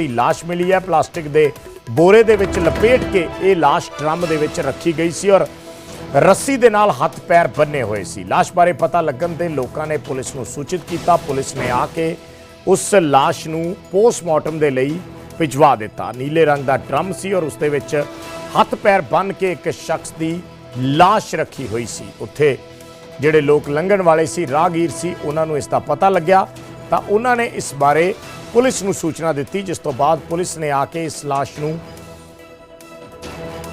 ਦੀ ਲਾਸ਼ ਮਿਲੀ ਹੈ। ਪਲਾਸਟਿਕ ਦੇ ਬੋਰੇ ਦੇ ਵਿੱਚ ਲਪੇਟ ਕੇ ਇਹ ਲਾਸ਼ ਡਰਮ ਦੇ ਵਿੱਚ ਰੱਖੀ ਗਈ ਸੀ ਔਰ ਰੱਸੀ ਦੇ ਨਾਲ ਹੱਥ ਪੈਰ ਬੰਨੇ ਹੋਏ ਸੀ। ਲਾਸ਼ ਬਾਰੇ ਪਤਾ ਲੱਗਣ ਤੇ ਲੋਕਾਂ ਨੇ ਪੁਲਿਸ ਨੂੰ ਸੂਚਿਤ ਕੀਤਾ। ਪੁਲਿਸ ਨੇ ਆ ਕੇ ਉਸ ਲਾਸ਼ ਨੂੰ ਪੋਸਟਮਾਰਟਮ ਦੇ ਲਈ ਭਿਜਵਾ ਦਿੱਤਾ। ਨੀਲੇ ਰੰਗ ਦਾ ਡਰਮ ਸੀ ਔਰ ਉਸ ਦੇ ਵਿੱਚ ਹੱਥ ਪੈਰ ਬੰਨ ਕੇ ਇੱਕ ਸ਼ਖਸ ਦੀ ਲਾਸ਼ ਰੱਖੀ ਹੋਈ ਸੀ। ਉੱਥੇ ਜਿਹੜੇ ਲੋਕ ਲੰਘਣ ਵਾਲੇ ਸੀ, ਰਾਹਗੀਰ ਸੀ, ਉਹਨਾਂ ਨੂੰ ਇਸ ਦਾ ਪਤਾ ਲੱਗਿਆ। ਤਾਂ ਉਹਨਾਂ ਨੇ ਇਸ ਬਾਰੇ ਪੁਲਿਸ ਨੂੰ ਸੂਚਨਾ ਦਿੱਤੀ, ਜਿਸ ਤੋਂ ਬਾਅਦ ਪੁਲਿਸ ਨੇ ਆ ਕੇ ਇਸ ਲਾਸ਼ ਨੂੰ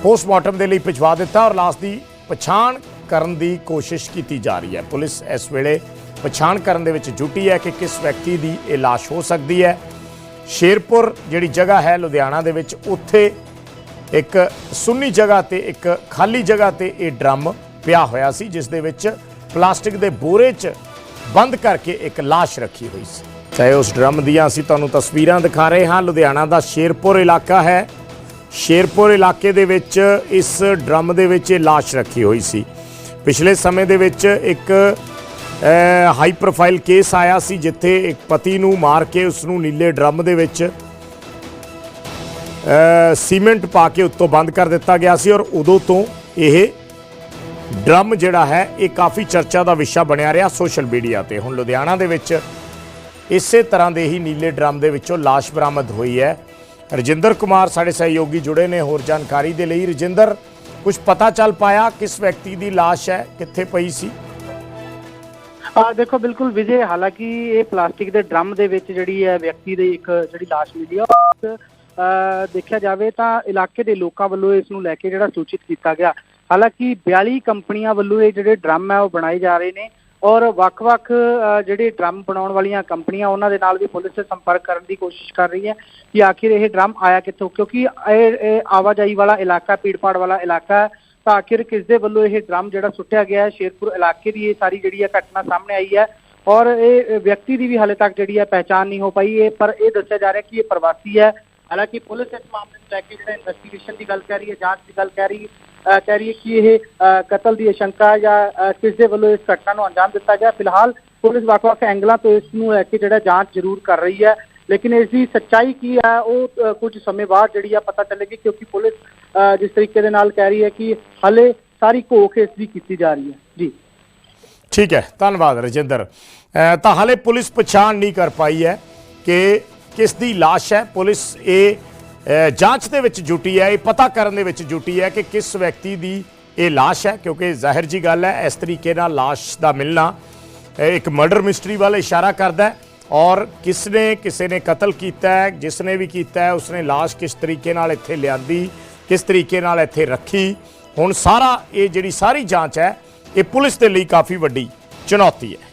ਪੋਸਟਮਾਰਟਮ ਦੇ ਲਈ ਭਿਜਵਾ ਦਿੱਤਾ ਔਰ ਲਾਸ਼ ਦੀ ਪਛਾਣ ਕਰਨ ਦੀ ਕੋਸ਼ਿਸ਼ ਕੀਤੀ ਜਾ ਰਹੀ ਹੈ। ਪੁਲਿਸ ਇਸ ਵੇਲੇ ਪਛਾਣ ਕਰਨ ਦੇ ਵਿੱਚ ਜੁਟੀ ਹੈ ਕਿ ਕਿਸ ਵਿਅਕਤੀ ਦੀ ਇਹ ਲਾਸ਼ ਹੋ ਸਕਦੀ ਹੈ। ਸ਼ੇਰਪੁਰ ਜਿਹੜੀ ਜਗ੍ਹਾ ਹੈ ਲੁਧਿਆਣਾ ਦੇ ਵਿੱਚ, ਉੱਥੇ ਇੱਕ ਸੁੰਨੀ ਜਗ੍ਹਾ ਤੇ ਇੱਕ ਖਾਲੀ ਜਗ੍ਹਾ ਤੇ ਇਹ ਡਰਮ ਪਿਆ ਹੋਇਆ ਸੀ, ਜਿਸ ਦੇ ਵਿੱਚ ਪਲਾਸਟਿਕ ਦੇ ਬੋਰੇ 'ਚ ਬੰਦ ਕਰਕੇ ਇੱਕ ਲਾਸ਼ ਰੱਖੀ ਹੋਈ ਸੀ। ਚਾਹੇ ਉਸ ਡਰਮ ਦੀਆਂ ਅਸੀਂ ਤੁਹਾਨੂੰ ਤਸਵੀਰਾਂ ਦਿਖਾ ਰਹੇ ਹਾਂ, ਲੁਧਿਆਣਾ ਦਾ ਸ਼ੇਰਪੁਰ ਇਲਾਕਾ ਹੈ। ਸ਼ੇਰਪੁਰ ਇਲਾਕੇ ਦੇ ਵਿੱਚ ਇਸ ਡਰਮ ਦੇ ਵਿੱਚ ਇਹ ਲਾਸ਼ ਰੱਖੀ ਹੋਈ ਸੀ। ਪਿਛਲੇ ਸਮੇਂ ਦੇ ਵਿੱਚ ਇੱਕ ਹਾਈ ਪ੍ਰੋਫਾਈਲ ਕੇਸ ਆਇਆ ਸੀ, ਜਿੱਥੇ ਇੱਕ ਪਤੀ ਨੂੰ ਮਾਰ ਕੇ ਉਸ ਨੂੰ ਨੀਲੇ ਡਰਮ ਦੇ ਵਿੱਚ ਸੀਮੈਂਟ ਪਾ ਕੇ ਉੱਤੋਂ ਬੰਦ ਕਰ ਦਿੱਤਾ ਗਿਆ ਸੀ ਔਰ ਉਦੋਂ ਤੋਂ ਇਹ ਡਰਮ ਜਿਹੜਾ ਹੈ, ਇਹ ਕਾਫੀ ਚਰਚਾ ਦਾ ਵਿਸ਼ਾ ਬਣਿਆ ਰਿਹਾ ਸੋਸ਼ਲ ਮੀਡੀਆ ਤੇ। ਹੁਣ ਲੁਧਿਆਣਾ ਦੇ ਵਿੱਚ ਇਸੇ ਤਰ੍ਹਾਂ ਦੇ ਹੀ ਨੀਲੇ ਡਰਮ ਦੇ ਵਿੱਚੋਂ ਲਾਸ਼ ਬਰਾਮਦ ਹੋਈ ਹੈ। ਰਜਿੰਦਰ ਕੁਮਾਰ ਸਾਡੇ ਸਹਿਯੋਗੀ ਜੁੜੇ ਨੇ, ਹੋਰ ਜਾਣਕਾਰੀ ਦੇ ਲਈ। ਰਜਿੰਦਰ ਕੁਝ ਪਤਾ ਚੱਲ ਪਾਇਆ ਕਿਸ ਵਿਅਕਤੀ ਦੀ ਲਾਸ਼ ਹੈ, ਕਿੱਥੇ ਪਈ ਸੀ? ਆ ਦੇਖੋ, ਬਿਲਕੁਲ ਵਿਜੇ, ਹਾਲਾਂਕਿ ਇਹ ਪਲਾਸਟਿਕ ਦੇ ਡਰਮ ਦੇ ਵਿੱਚ ਜਿਹੜੀ ਹੈ ਵਿਅਕਤੀ ਦੀ ਇੱਕ ਜਿਹੜੀ ਲਾਸ਼ ਮਿਲੀ ਆ ਦੇਖਿਆ ਜਾਵੇ ਤਾਂ ਇਲਾਕੇ ਦੇ ਲੋਕਾਂ ਵੱਲੋਂ ਇਸ ਨੂੰ ਲੈ ਕੇ ਜਿਹੜਾ ਸੂਚਿਤ ਕੀਤਾ ਗਿਆ। ਹਾਲਾਂਕਿ 42 ਕੰਪਨੀਆਂ ਵੱਲੋਂ ਇਹ ਜਿਹੜੇ ਡਰਮ ਹੈ, ਉਹ ਬਣਾਏ ਜਾ ਰਹੇ ਨੇ। ਔਰ ਵੱਖ-ਵੱਖ ਜਿਹੜੇ ਡਰਮ ਬਣਾਉਣ ਵਾਲੀਆਂ ਕੰਪਨੀਆਂ, ਉਹਨਾਂ ਦੇ ਨਾਲ ਵੀ ਪੁਲਿਸ ਸੰਪਰਕ ਕਰਨ ਦੀ ਕੋਸ਼ਿਸ਼ ਕਰ ਰਹੀ ਹੈ ਕਿ ਆਖਿਰ ਇਹ ਡਰਮ ਆਇਆ ਕਿੱਥੋਂ? ਕਿਉਂਕਿ ਇਹ ਇਹ ਆਵਾਜਾਈ ਵਾਲਾ ਇਲਾਕਾ ਪੀੜਪਾੜ ਵਾਲਾ ਇਲਾਕਾ ਹੈ, ਤਾਂ ਆਖਿਰ ਕਿਸ ਦੇ ਵੱਲੋਂ ਇਹ ਡਰਮ ਜਿਹੜਾ ਸੁੱਟਿਆ ਗਿਆ ਹੈ, ਸ਼ੇਰਪੁਰ ਇਲਾਕੇ ਦੀ ਇਹ ਸਾਰੀ ਜਿਹੜੀ ਹੈ ਘਟਨਾ ਸਾਹਮਣੇ ਆਈ ਹੈ ਔਰ ਇਹ ਵਿਅਕਤੀ ਦੀ ਵੀ ਹਾਲੇ ਤੱਕ ਜਿਹੜੀ ਹੈ ਪਹਿਚਾਣ ਨਹੀਂ ਹੋ ਪਾਈ। ਇਹ, ਪਰ ਇਹ ਦੱਸਿਆ ਜਾ ਰਿਹਾ ਕਿ ਇਹ ਪ੍ਰਵਾਸੀ ਹੈ। ਹਾਲਾਂਕਿ ਪੁਲਿਸ ਇਸ ਮਾਮਲੇ ਨੂੰ ਲੈ ਕੇ ਜਿਹੜਾ ਇਨਵੈਸਟੀਗੇਸ਼ਨ ਦੀ ਗੱਲ ਕਰ ਰਹੀ ਹੈ, ਜਾਂਚ ਦੀ ਗੱਲ ਕਰ ਰਹੀ ਹੈ। ਕਹਿ ਰਹੀ ਹੈ ਕਿ ਇਹ ਕਤਲ ਦੀ ਆਸ਼ੰਕਾ ਜਾਂ ਕਿਸ ਦੇ ਵੱਲੋਂ ਇਸ ਘਟਨਾ ਨੂੰ ਅੰਜਾਮ ਦਿੱਤਾ ਗਿਆ। ਫਿਲਹਾਲ ਪੁਲਿਸ ਵੱਖ-ਵੱਖ ਐਂਗਲਾਂ ਤੋਂ ਇਸ ਨੂੰ ਲੈ ਕੇ ਜਿਹੜਾ ਜਾਂਚ ਜ਼ਰੂਰ ਕਰ ਰਹੀ ਹੈ। ਲੇਕਿਨ ਇਸ ਦੀ ਸੱਚਾਈ ਕੀ ਹੈ ਉਹ ਕੁਝ ਸਮੇਂ ਬਾਅਦ ਜਿਹੜੀ ਆ ਪਤਾ ਚੱਲੇਗੀ ਕਿਉਂਕਿ ਪੁਲਿਸ ਅਹ, ਜਿਸ ਤਰੀਕੇ ਦੇ ਨਾਲ ਕਹਿ ਰਹੀ ਹੈ ਕਿ ਹਲੇ ਸਾਰੀ ਘੋਖ ਇਸ ਦੀ ਕੀਤੀ ਜਾ ਰਹੀ ਹੈ। ਜੀ। ਠੀਕ ਹੈ। ਧੰਨਵਾਦ ਰਜਿੰਦਰ। ਤਾਂ ਹਾਲੇ ਪੁਲਿਸ ਪਛਾਣ ਨਹੀਂ ਕਰ ਪਾਈ ਹੈ ਕਿ ਕਿਸ ਦੀ ਲਾਸ਼ ਹੈ। ਪੁਲਿਸ ਇਹ ਜਾਂਚ ਦੇ ਵਿੱਚ ਜੁਟੀ ਹੈ, ਇਹ ਪਤਾ ਕਰਨ ਦੇ ਵਿੱਚ ਜੁਟੀ ਹੈ ਕਿ ਕਿਸ ਵਿਅਕਤੀ ਦੀ ਇਹ ਲਾਸ਼ ਹੈ, ਕਿਉਂਕਿ ਜ਼ਾਹਿਰ ਜੀ ਗੱਲ ਹੈ, ਇਸ ਤਰੀਕੇ ਨਾਲ ਲਾਸ਼ ਦਾ ਮਿਲਣਾ ਇੱਕ ਮਰਡਰ ਮਿਸਟਰੀ ਵੱਲ ਇਸ਼ਾਰਾ ਕਰਦਾ ਹੈ ਔਰ ਕਿਸ ਨੇ ਕਿਸੇ ਨੇ ਕਤਲ ਕੀਤਾ ਹੈ ਜਿਸ ਨੇ ਵੀ ਕੀਤਾ ਹੈ, ਉਸਨੇ ਲਾਸ਼ ਕਿਸ ਤਰੀਕੇ ਨਾਲ ਇੱਥੇ ਲਿਆਂਦੀ, ਕਿਸ ਤਰੀਕੇ ਨਾਲ ਇੱਥੇ ਰੱਖੀ। ਹੁਣ ਸਾਰਾ ਇਹ ਜਿਹੜੀ ਸਾਰੀ ਜਾਂਚ ਹੈ, ਇਹ ਪੁਲਿਸ ਦੇ ਲਈ ਕਾਫੀ ਵੱਡੀ ਚੁਣੌਤੀ ਹੈ।